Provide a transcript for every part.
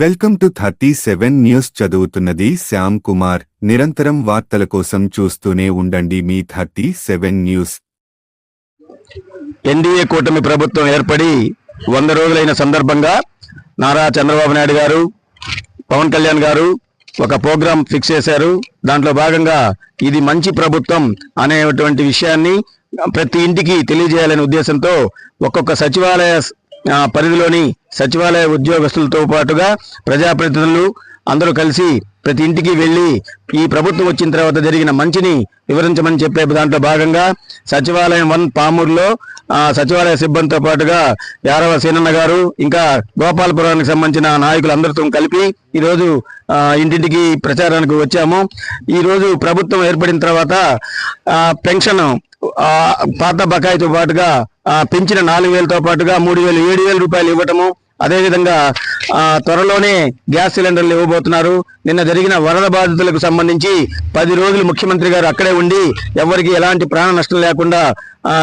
Welcome to thirty seven news చదువుతున్నది శ్యామ్ కుమార్. నిరంతరం వార్తల కోసం చూస్తూనే ఉండండి మీ థర్టీ సెవెన్ న్యూస్. ఎన్డీఏ కూటమి ప్రభుత్వం ఏర్పడి వంద రోజులైన సందర్భంగా నారా చంద్రబాబు నాయుడు గారు పవన్ కళ్యాణ్ గారు ఒక ప్రోగ్రాం ఫిక్స్ చేశారు. దాంట్లో భాగంగా ఇది మంచి ప్రభుత్వం అనేటువంటి విషయాన్ని ప్రతి ఇంటికి తెలియజేయాలనే ఉద్దేశంతో ఒక్కొక్క సచివాలయ పరిధిలోని సచివాలయ ఉద్యోగస్తులతో పాటుగా ప్రజాప్రతినిధులు అందరూ కలిసి ప్రతి ఇంటికి వెళ్ళి ఈ ప్రభుత్వం వచ్చిన తర్వాత జరిగిన మంచిని వివరించమని చెప్పే దాంట్లో భాగంగా సచివాలయం వన్ పామూరులో సచివాలయ సిబ్బందితో పాటుగా యారవ సీనన్న గారు ఇంకా గోపాలపురానికి సంబంధించిన నాయకులు అందరితో కలిపి ఈరోజు ఇంటింటికి ప్రచారానికి వచ్చాము. ఈరోజు ప్రభుత్వం ఏర్పడిన తర్వాత పెన్షన్ పాత బకాయితో పాటుగా పెంచిన నాలుగు వేలతో పాటుగా మూడు వేలు ఏడు వేల రూపాయలు ఇవ్వటము. అదేవిధంగా త్వరలోనే గ్యాస్ సిలిండర్లు ఇవ్వబోతున్నారు. నిన్న జరిగిన వరద బాధితులకు సంబంధించి పది రోజులు ముఖ్యమంత్రి గారు అక్కడే ఉండి ఎవరికి ఎలాంటి ప్రాణ నష్టం లేకుండా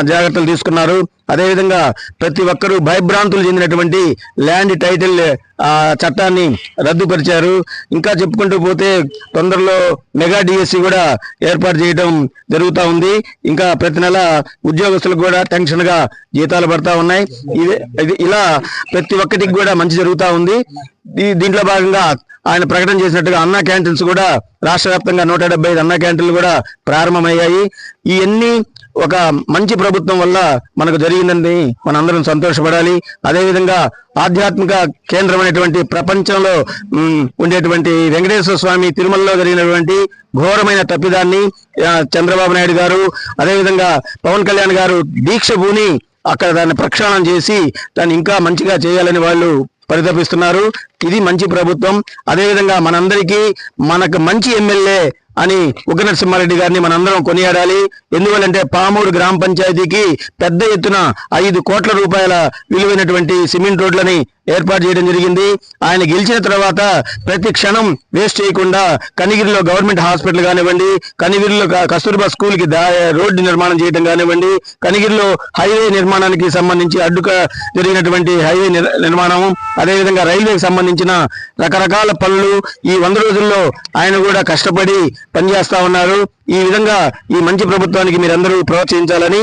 జాగ్రత్తలు తీసుకున్నారు. అదేవిధంగా ప్రతి ఒక్కరూ భయభ్రాంతులు చెందినటువంటి ల్యాండ్ టైటిల్ ఆ, చట్టాన్ని రద్దుపరిచారు. ఇంకా చెప్పుకుంటూ పోతే తొందరలో మెగా డిఎస్సి కూడా ఏర్పాటు చేయడం జరుగుతూ ఉంది. ఇంకా ప్రతి నెల ఉద్యోగస్తులకు కూడా టెన్షన్గా జీతాలు పడతా ఉన్నాయి. ఇది ఇలా ప్రతి ఒక్కటికి కూడా మంచి జరుగుతూ ఉంది. దీంట్లో భాగంగా ఆయన ప్రకటన చేసినట్టుగా అన్నా క్యాంటీన్స్ కూడా రాష్ట్ర వ్యాప్తంగా నూట డెబ్బై ఐదు అన్నా క్యాంటీన్లు కూడా ప్రారంభమయ్యాయి. ఇవన్నీ ఒక మంచి ప్రభుత్వం వల్ల మనకు జరిగిందని మనందరం సంతోషపడాలి. అదేవిధంగా ఆధ్యాత్మిక కేంద్రమైనటువంటి ప్రపంచంలో ఉండేటువంటి వెంకటేశ్వర స్వామి తిరుమలలో జరిగినటువంటి ఘోరమైన తప్పిదాన్ని చంద్రబాబు నాయుడు గారు అదేవిధంగా పవన్ కళ్యాణ్ గారు దీక్ష భూని అక్కడ దాన్ని ప్రక్షాళన చేసి దాన్ని ఇంకా మంచిగా చేయాలని వాళ్ళు పరితపిస్తున్నారు. ఇది మంచి ప్రభుత్వం. అదేవిధంగా మనందరికీ మనకు మంచి ఎమ్మెల్యే అని ఉగ్ర నరసింహారెడ్డి గారిని మనందరం కొనియాడాలి. ఎందువల్లంటే పామూరు గ్రామ పంచాయతీకి పెద్ద ఎత్తున ఐదు కోట్ల రూపాయల విలువైనటువంటి సిమెంట్ రోడ్లని ఏర్పాటు చేయడం జరిగింది. ఆయన గెలిచిన తర్వాత ప్రతి క్షణం వేస్ట్ చేయకుండా కనిగిరిలో గవర్నమెంట్ హాస్పిటల్ కానివ్వండి కనిగిరిలో కస్తూర్బా స్కూల్కి రోడ్డు నిర్మాణం చేయడం కానివ్వండి కనిగిరిలో హైవే నిర్మాణానికి సంబంధించి అడ్డుక జరిగినటువంటి హైవే నిర్మాణం అదేవిధంగా రైల్వేకి సంబంధించిన రకరకాల పనులు ఈ వంద రోజుల్లో ఆయన కూడా కష్టపడి పనిచేస్తా ఉన్నారు. ఈ విధంగా ఈ మంచి ప్రభుత్వానికి మీరందరూ ప్రోత్సహించాలని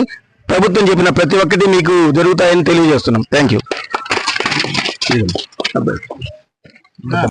ప్రభుత్వం చెప్పిన ప్రతి ఒక్కటి మీకు జరుగుతాయని తెలియజేస్తున్నాం. Thank Tá bem. Tá.